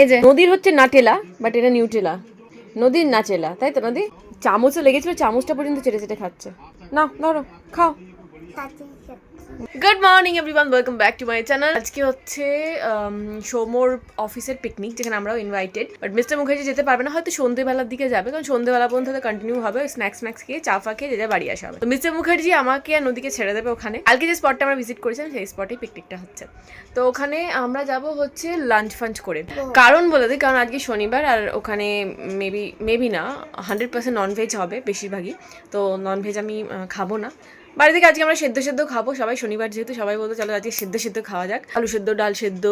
এই যে। নদীর হচ্ছে নাটেলা বাট এটা নিউটেলা। নদীর নাচেলা তাই তো নদী? চামচও লেগেছিল চামচটা পর্যন্ত চেটে চেটে খাচ্ছে। না ধরো খাও। Good morning everyone welcome back to my channel আজকে হচ্ছে সৌমর অফিসের পিকনিক যেখানে আমরাও ইনভাইটেড বাট মিস্টার মুখার্জি যেতে পারবে না, হয়তো সন্ধ্যেবেলার দিকে যাবে, কারণ সন্ধ্যেবেলা পর্যন্ত কন্টিনিউ হবে স্ন্যাক্স স্ন্যাক্স খেয়ে চা ফা খেয়ে যে যার বাড়ি আসা হবে। তো মিস্টার মুখার্জি আমাকে আর নদীকে ছেড়ে দেবে ওখানে। কালকে যে স্পটটা আমরা ভিজিট করেছিলাম, সেই স্পটেই পিকনিকটা হচ্ছে। তো ওখানে আমরা যাব হচ্ছে লাঞ্চ ফাঞ্চ করে। কারণ বলে দিই, কারণ আজকে শনিবার আর ওখানে মেবি মেবি না হান্ড্রেড পার্সেন্ট ননভেজ হবে বেশিরভাগই। তো ননভেজ আমি খাব না। বাড়ি থেকে আজকে আমরা সেদ্ধ সেদ্ধ খাব, সবাই শনিবার যেহেতু সবাই বলতো চলো আজকে সেদ্ধ সেদ্ধ খাওয়া যাক। আলু সেদ্ধ, ডাল সেদ্ধ,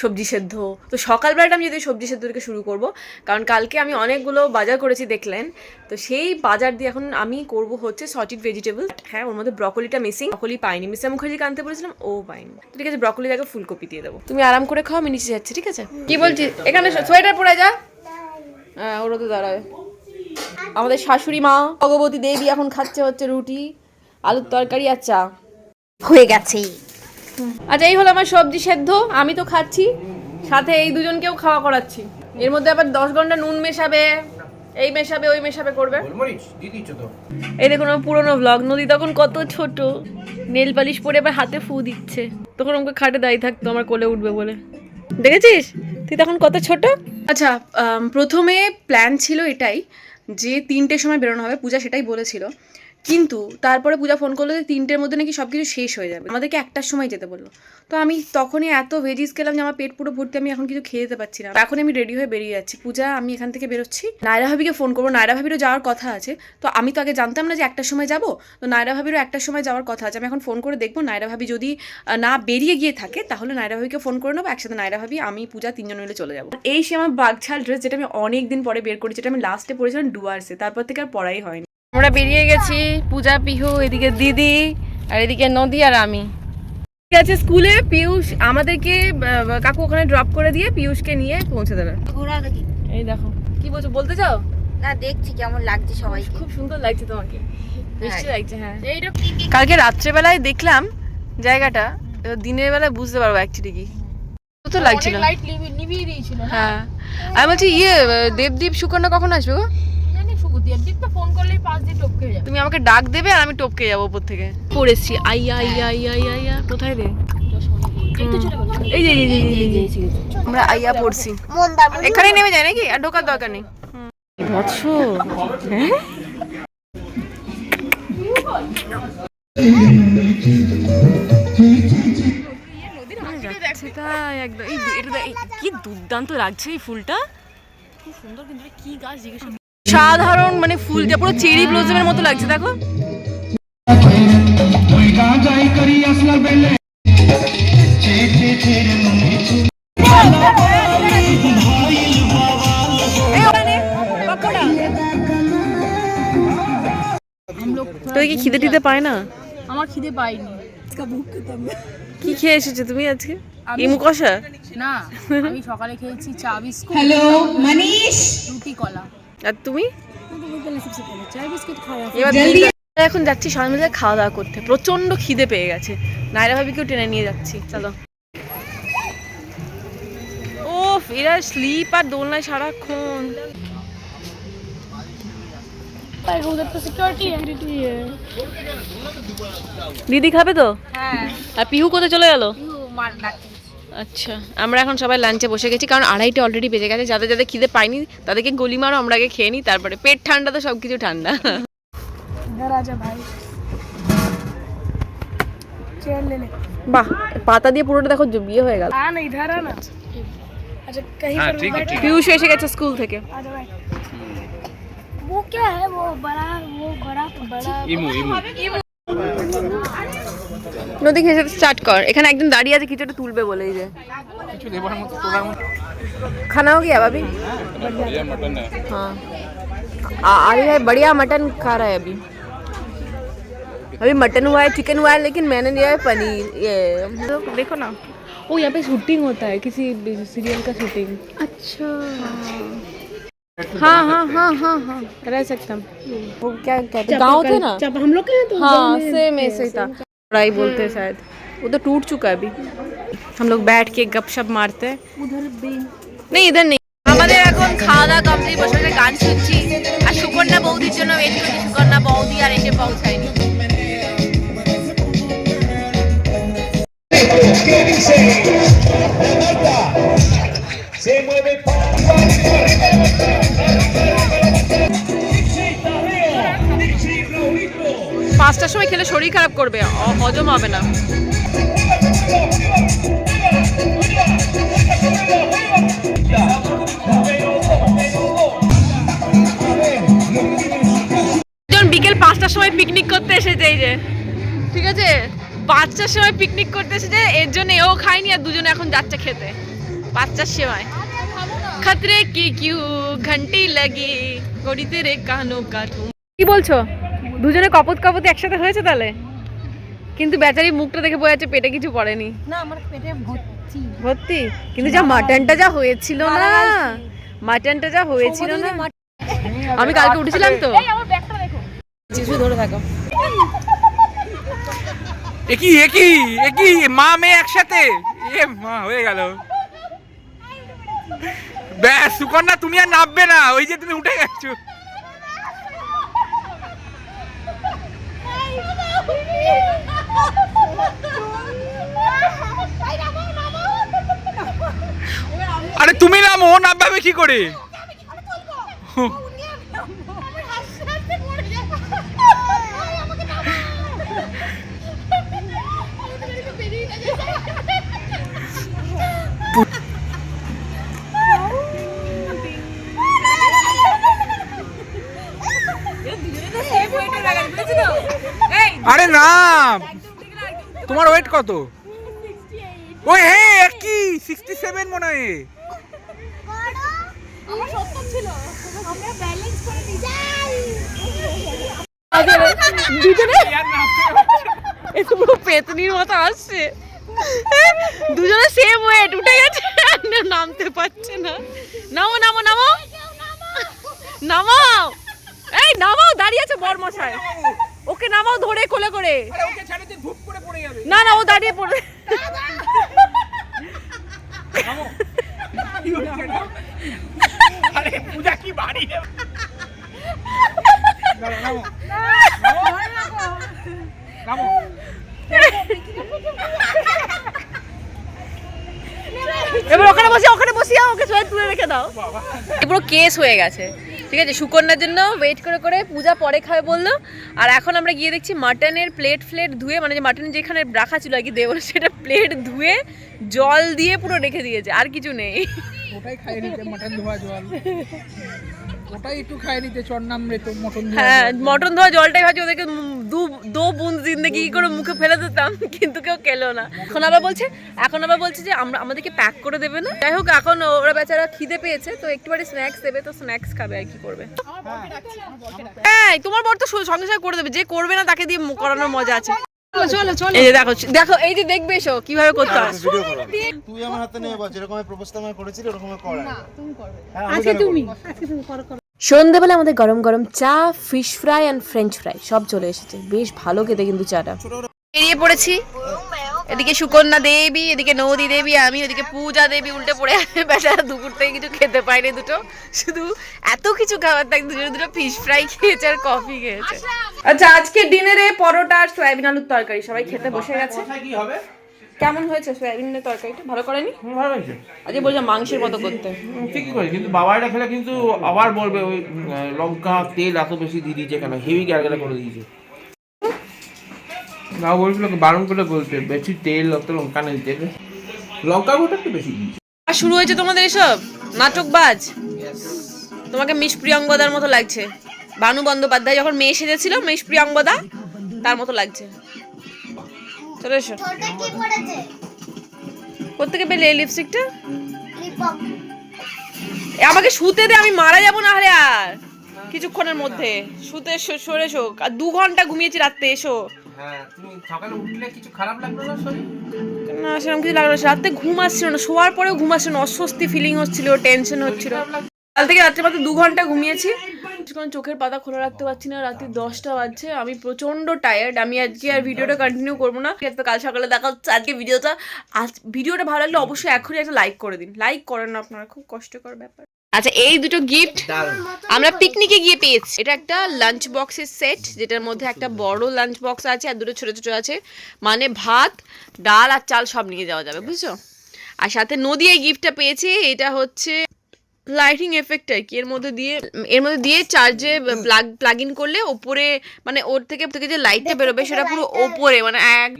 সবজি সেদ্ধ। তো সকালবেলাটা আমি যদি সবজি সেদ্ধ থেকে শুরু করব, কারণ কালকে আমি অনেকগুলো বাজার করেছি দেখলেন। তো সেই বাজার দিয়ে এখন আমি করব হচ্ছে সটিড ভেজিটেবল হ্যাঁ ওর মধ্যে ব্রকলিটা মিসিং ব্রকলি পাইনি। মিস্টার মুখার্জিকে আনতে বলেছিলাম, ও পাইনি। ঠিক আছে ব্রকলি আগে ফুলকপি দিয়ে দেবো। তুমি আরাম করে খাও, আমি নিচে যাচ্ছি, ঠিক আছে? কি বলছি? এখানে সোয়েটার পরে যা। হ্যাঁ ওরা তো দাঁড়াবে। আমাদের শাশুড়ি মা, ভগবতী দেবী এখন খাচ্ছে হচ্ছে রুটি। আলুর তরকারি আর চা। হয়ে গেছে আচ্ছা এই হলো আমার সবজি সেদ্ধ। আমি তো খাচ্ছি সাথে এই দুজনকেও খাওয়া করাচ্ছি। এর মধ্যে আবার দশ ঘণ্টা নুন মেশাবে এই মেশাবে ওই মেশাবে করবে। এই দেখুন আমার পুরোনো ব্লগ নদী তখন কত ছোট। নেল পালিশ পরে আবার হাতে ফু দিচ্ছে। তখন আমাকে খাটে দাঁড়িয়ে থাকতো আমার কোলে উঠবে বলে। দেখেছিস? তুই তখন কত ছোট? আচ্ছা প্রথমে প্ল্যান ছিল এটাই যে তিনটের সময় বেরোনো হবে পূজা সেটাই বলেছিল। কিন্তু তারপরে পূজা ফোন করল যে তিনটের মধ্যে নাকি সব কিছু শেষ হয়ে যাবে। আমাদেরকে একটার সময় যেতে বলল। তো আমি তখনই এত ভেজিস খেলাম যে আমার পেট পুরো ভর্তি, আমি এখন কিছু খেয়ে যেতে পারছি না। এখন আমি রেডি হয়ে বেরিয়ে যাচ্ছি। পূজা, আমি এখান থেকে বেরোচ্ছি। নায়রা ভাবিকে ফোন করব। নায়রা ভাবিরও যাওয়ার কথা আছে। তো আমি তো আগে জানতাম না যে একটার সময় যাব। তো নায়রা ভাবিরও একটার সময় যাওয়ার কথা আছে। আমি এখন ফোন করে দেখব। নায়রা ভাবি যদি না বেরিয়ে গিয়ে থাকে, তাহলে নায়রা ভাবিকে ফোন করে নেব। একসাথে নায়রা ভাবি, আমি, পূজা তিনজন মিলে চলে যাব। এই সে আমার বাগছাল ড্রেস যেটা আমি অনেক দিন পরে বের করেছি, যেটা আমি লাস্টে পরেছিলাম ডুয়ার্সে তারপর থেকে আর পড়াই হয়নি। আমরা বেরিয়ে গেছি পূজা পিহু এদিকে দিদি আর এদিকে নদী আর আমি। ঠিক আছে স্কুলে পিয়ুষ আমাদেরকে কাকু ওখানে ড্রপ করে দিয়ে পিয়ুষকে নিয়ে পৌঁছে দেবে। এই দেখো কি বলছো বলতে চাও? না দেখছি কেমন লাগছে সবাই খুব সুন্দর লাগছে তোমাকে। মিষ্টি হ্যাঁ। লাগছে হ্যাঁ। কালকে রাত্রেবেলায় দেখলাম জায়গাটা দিনের বেলায় বুঝতে পারব অ্যাকচুয়ালি কি। তো লাগছিল। লাইট নিভিয়ে দিয়েছিল হ্যাঁ। আমি বলছি ইয়ে দেবদীপ সুকন্যা কখন আসবে গো? ফোন করলেই পাঁচ দিন টপকে যাবে তুমি আমাকে ডাক দেবে আর আমি টপকে যাব উপর থেকে। পড়েছি। আইয়া আইয়া আইয়া আইয়া আইয়া কোথায় রে? এই যে। আমরা আইয়া পড়ছি। এখানেই নেমে যায় নাকি? আর ঢোকার দরকার নেই। বৎস যাচ্ছে তাই একদম। এই এটা কি দুর্দান্ত লাগছে এই ফুলটা। খুব সুন্দর কিন্তু কি গাছ জিজ্ঞেস সাধারণ মানে ফুলটা পুরো চেরি ব্লজমের মতো লাগছে দেখো। তোর কি খিদে টিদে পায় না? আমার খিদে পাইনি। কি খেয়ে এসেছ তুমি আজকে? ইমু কষা না আমি সকালে খেয়েছি চা বিস্কুট হ্যালো মানিশ? রুটি কলা। আর তুমি? এখন যাচ্ছি সবাই মিলে খাওয়া দাওয়া করতে। প্রচণ্ড খিদে পেয়ে গেছে। নাইরা ভাবিকেও টেনে নিয়ে যাচ্ছি। চলো। ও এরা স্লিপ আর দোলনায় সারাক্ষণ। দিদি খাবে তো? আর পিহু কোথায় চলে গেল? আচ্ছা আমরা এখন সবাই লাঞ্চে বসে গেছি কারণ আড়াইটে অলরেডি বেজে গেছে যাদের যাদের খিদে পাইনি তাদেরকে গলি মারো আমরা আগে খেয়ে নিই তারপরে পেট ঠান্ডা তো সব কিছু ঠান্ডা इधर आजा भाई चेयर ले ले বাহ পাতা দিয়ে পুরোটা দেখো বিয়ে হয়ে গেল आ ना इधर आना अच्छा कहीं হ্যাঁ पर ঠিক আছে ঠিক পিউষ এসে গেছে স্কুল থেকে आजा भाई वो क्या है वो बड़ा वो बड़ा बड़ा ইমু ইমু নদী খেয়ে স্টার্ট কর এখানে একজন দাঁড়িয়ে আছে কিছু একটা তুলবে বলে এই যে কিছু দেবার মতো তোলার মতো खाना हो गया भाभी बढ़िया मटन है हाँ आ- अरे भाई बढ़िया मटन खा रहा है अभी अभी मटन हुआ है चिकन हुआ है लेकिन मैंने लिया है पनीर ये देखो ना ओ यहाँ पे शूटिंग होता है किसी सीरियल का शूटिंग अच्छा हाँ हाँ हाँ हाँ हाँ रह सकता हम वो क्या कहते हैं गाँव थे ना जब हम लोग के हैं तो हाँ सेम ऐसे ही था लड़ाई बोलते हैं शायद वो तो टूट चुका है अभी हम लोग बैठ के गपशप मारते हैं उधर भी নেই ইধার নেই আমাদের এখন খাওয়া দাওয়া কমপ্লিট বসে বসে গান শুনছি আর সুকন্যা বৌদির জন্য ওয়েট করছি সুকন্যা বৌদি আর এসে পৌঁছায়নি Se mueve পাঁচটার সময় খেলে শরীর খারাপ করবে। হজম হবে না। বিকেল পাঁচটার সময় পিকনিক করতে এসেছে এই যে, ঠিক আছে? পাঁচটার সময় পিকনিক করতে এসেছে এর জন্য এও খায়নি আর দুজনে এখন যাচ্ছে খেতে। পাঁচটার সময়। খতরে কি কিউ ঘন্টি লাগি, গড়িতে রে কানো কাঠু কি বলছো? দুজনে কপত কপত একসাথে হয়েছে তাহলে? কিন্তু বেচারি মুখটা দেখে বোঝা যাচ্ছে পেটে কিছু পড়েনি। না আমার পেটে ভর্তি। ভর্তি? কিন্তু যা মাটনটা যা হয়েছিল না? মাটনটা যা হয়েছিল না? আমি কালকে উঠেছিলাম তো। যিশু ধরে থাকো। একই একই একই মা মেয়ে একসাথে? এ মা হয়ে গেল। ব্যাস সুকন্যা তুমি আর নামবে না। ওই যে তুমি উঠে গেছো। আরে তুমি নামো নামবে কি করে? আরে না তোমার ওয়েট কত? ওই হে কি সিক্সটি সেভেন মনে হয়। দুজনে? এ পুরো পেতনির মতো আসছে। দুজনে সেম ওয়েট উঠে গেছে। নামতে পারছে না। নামো নামো নামো। নামাও এই নামাও দাঁড়িয়ে আছে বর মশাই ওকে নামাও ধরে কোলে করে। না না ও দাঁড়িয়ে পড়ে। আরে পূজা কি বাড়ি নামো। নামো। এবার ওখানে বসে ওখানে বসিয়ে ওকে সবাই তুলে রেখে দাও। পুরো কেস হয়ে গেছে। ঠিক আছে, সুকন্যার জন্য ওয়েট করে করে পূজা পরে খাবে বলল। আর এখন আমরা গিয়ে দেখছি মাটনের প্লেট ফ্লেট ধুয়ে মানে যে মাটন যেখানে রাখা ছিল আর কি দেবো সেটা প্লেট ধুয়ে জল দিয়ে পুরো রেখে দিয়েছে, আর কিছু নেই। ওটাই মাটন ধোয়া জল। ওটাই একটু খাইয়ে নিতে চর রে তো মটন হ্যাঁ মটন ধোয়া জলটাই ভাবছি ওদেরকে দু দো বুন জিন্দগি কি করে মুখে ফেলে দিতাম কিন্তু কেউ খেলো না। এখন আবার বলছে এখন আবার বলছে যে আমরা আমাদেরকে প্যাক করে দেবে না। যাই হোক এখন ওরা বেচারা খিদে পেয়েছে তো একটুবারে স্ন্যাক্স দেবে তো স্ন্যাক্স খাবে আর কি করবে। হ্যাঁ তোমার বর তো সঙ্গে সঙ্গে করে দেবে যে করবে না তাকে দিয়ে করানোর মজা আছে। এই যে দেখো দেখো এই যে দেখবে এসো কীভাবে করতে হয়। তুই আমার হাতে নিয়ে বল যেরকম প্রপোজটা আমায় করেছিলি ওরকম কর আজকে তুমি সন্ধেবেলা আমাদের গরম গরম চা fish fry and French fry সব চলে এসেছে। বেশ ভালো খেতে কিন্তু চাটা। বেরিয়ে পড়েছি। এদিকে সুকন্যা দেবী এদিকে নদী দেবী আমি ওদিকে পূজা দেবী উল্টে পড়ে আছে। বেচারা দুপুর থেকে কিছু খেতে পাইনি দুটো। শুধু এত কিছু খাবার তাই দুজনে দুটো ফিশ ফ্রাই খেয়েছে আর কফি খেয়েছে। আচ্ছা আজকে ডিনারে পরোটা আর সয়াবিন আলুর তরকারি। সবাই খেতে বসে গেছে। কি হবে? কেমন হয়েছে সয়াবিনের তরকারিটা? ভালো করেনি? ভালো হয়েছে। আজকে বলছিলাম মাংসের মতো করতে। ঠিকই করে কিন্তু বাবা এটা খেলে কিন্তু আবার বলবে ওই লঙ্কা তেল এত বেশি দিয়ে দিয়েছে কেন? হেভি গ্যারগেলা করে দিয়েছে। বাবা বলছিল বারণ করে বলতে বেশি তেল অত লঙ্কা না দিতে লঙ্কা গুঁড়োটা একটু বেশি আর শুরু হয়েছে তোমাদের এসব? নাটকবাজ? তোমাকে মিস প্রিয়ঙ্গদার মতো লাগছে। ভানু বন্দ্যোপাধ্যায় যখন মেয়ে সেজেছিল মিস প্রিয়ঙ্গদা তার মতো লাগছে। চলে এসো। কোথেকে পেলে এই লিপস্টিকটা এ, আমাকে শুতে দে আমি মারা যাব না হলে আর। কিছুক্ষণের মধ্যে। শুতে সরে এসো। আর দু ঘণ্টা ঘুমিয়েছি রাত্রে এসো। হ্যাঁ তুমি সকালে উঠলে কিছু খারাপ লাগল না শরীর? না সেরকম কিছু লাগল রাতে ঘুম আসছিল না। শোয়ার পরেও ঘুম আসছিল না। অস্বস্তি ফিলিং হচ্ছিল টেনশন হচ্ছিল। কাল থেকে রাত্রে মাত্র দু ঘণ্টা ঘুমিয়েছি। কারণ চোখের পাতা খোলা রাখতে পারছি না। রাত্রি দশটা বাজছে। আমি প্রচণ্ড টায়ার্ড আমি আজকে আর ভিডিওটা কন্টিনিউ করব না। তো কাল সকালে দেখা হচ্ছে আজকে ভিডিওটা আজ ভিডিওটা ভালো লাগলে অবশ্যই এখনই একটা লাইক করে দিন। লাইক করেন না আপনারা। খুব কষ্টকর ব্যাপার। আচ্ছা এই দুটো গিফট আমরা পিকনিকে গিয়ে পেয়েছি। এটা একটা লাঞ্চ বক্সের সেট যেটার মধ্যে একটা বড় লাঞ্চ বক্স আছে আর দুটো ছোট ছোট আছে। মানে ভাত ডাল আর চাল সব নিয়ে যাওয়া যাবে বুঝছ? আর সাথে নদী এই গিফটটা পেয়েছে এটা হচ্ছে লাইটিং এফেক্ট আর কি। এর মধ্যে দিয়ে এর মধ্যে দিয়ে চার্জে প্লাগ প্লাগ ইন করলে ওপরে মানে ওর থেকে থেকে যে লাইটটা বেরোবে সেটা পুরো ওপরে মানে এক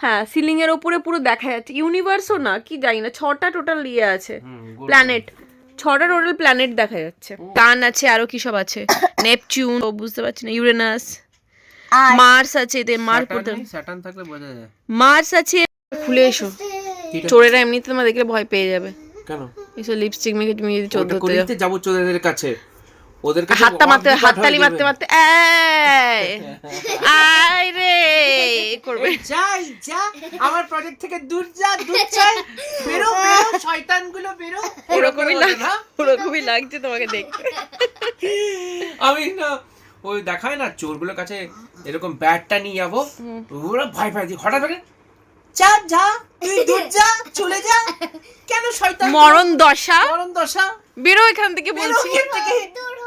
হ্যাঁ সিলিং এর ওপরে পুরো দেখা যাচ্ছে। ইউনিভার্সও না কি জানি না ছটা টোটাল ইয়ে আছে। প্ল্যানেট ছটা টোটাল প্ল্যানেট দেখা যাচ্ছে। টান আছে আরও কি সব আছে? নেপচুন ও বুঝতে পারছি না ইউরেনাস মার্স আছে এতে মার্স স্যাটার্ন থাকলে বোঝা যায়। মার্স আছে খুলে এসো। চোরেরা এমনিতে তোমার দেখলে ভয় পেয়ে যাবে। কেন? এসব লিপস্টিক মেখে তুমি যদি যাও। যাব চোরেদের কাছে। ওদের কাছে হাতটা মারতে হাততালি মারতে মারতে এই! আয় রে! করবে। যাই যা। আমার প্রজেক্ট থেকে দূর যা দূর চাই বেরো বেরো শয়তানগুলো বেরো। ওরকমই এরকম লাগ না? ওরকমই লাগছে তোমাকে দেখতে। আমি না ওই দেখায় না চোরগুলোর কাছে এরকম ব্যাটটা নিয়ে যাব। ওরা ভয় পায়। হঠাৎ করে যা যা তুই দূর যা চলে যা। কেন শয়তান? মরণ দশা? মরণ দশা? বেরো এখান থেকে বলছি। এখান থেকে।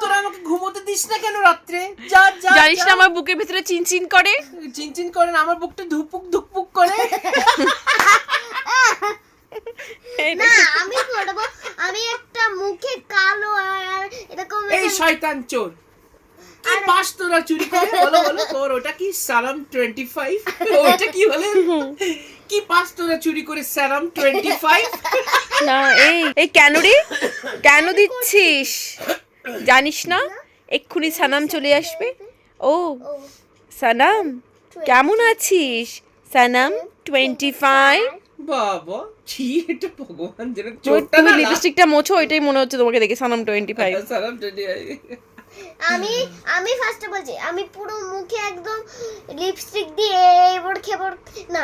তোরা আমাকে ঘুমোতে দিস না কেন রাত্রে? যা যা জানিস না আমার বুকের ভিতরে চিনচিন করে? চিনচিন করে না আমার বুকটা ধুপুক ধুকপুক করে। না আমি করব আমি একটা মুখে কালো আর এরকম এই শয়তান চোর। কি পাস তোরা চুরি করে? বলো বলো তোর ওটা কি সারাম টোয়েন্টি ফাইভ ওটা কি বলে? কি পাস তোরা চুরি করে সারাম টোয়েন্টি ফাইভ না এই এই কেন রে? কেন দিচ্ছিস? জানিস না? এক্ষুনি সানাম চলে আসবে। ও সানাম কেমন আছিস? সানাম টোয়েন্টি ফাইভ বাবা কি এটা ভগবান যেন চোরটা না লিপস্টিকটা মোছো ওইটাই মনে হচ্ছে তোমাকে দেখে সানাম টোয়েন্টি ফাইভ সারাম টোয়েন্টি আমি আমি ফার্স্টে বলছি আমি পুরো মুখে একদম লিপস্টিক দিয়ে না।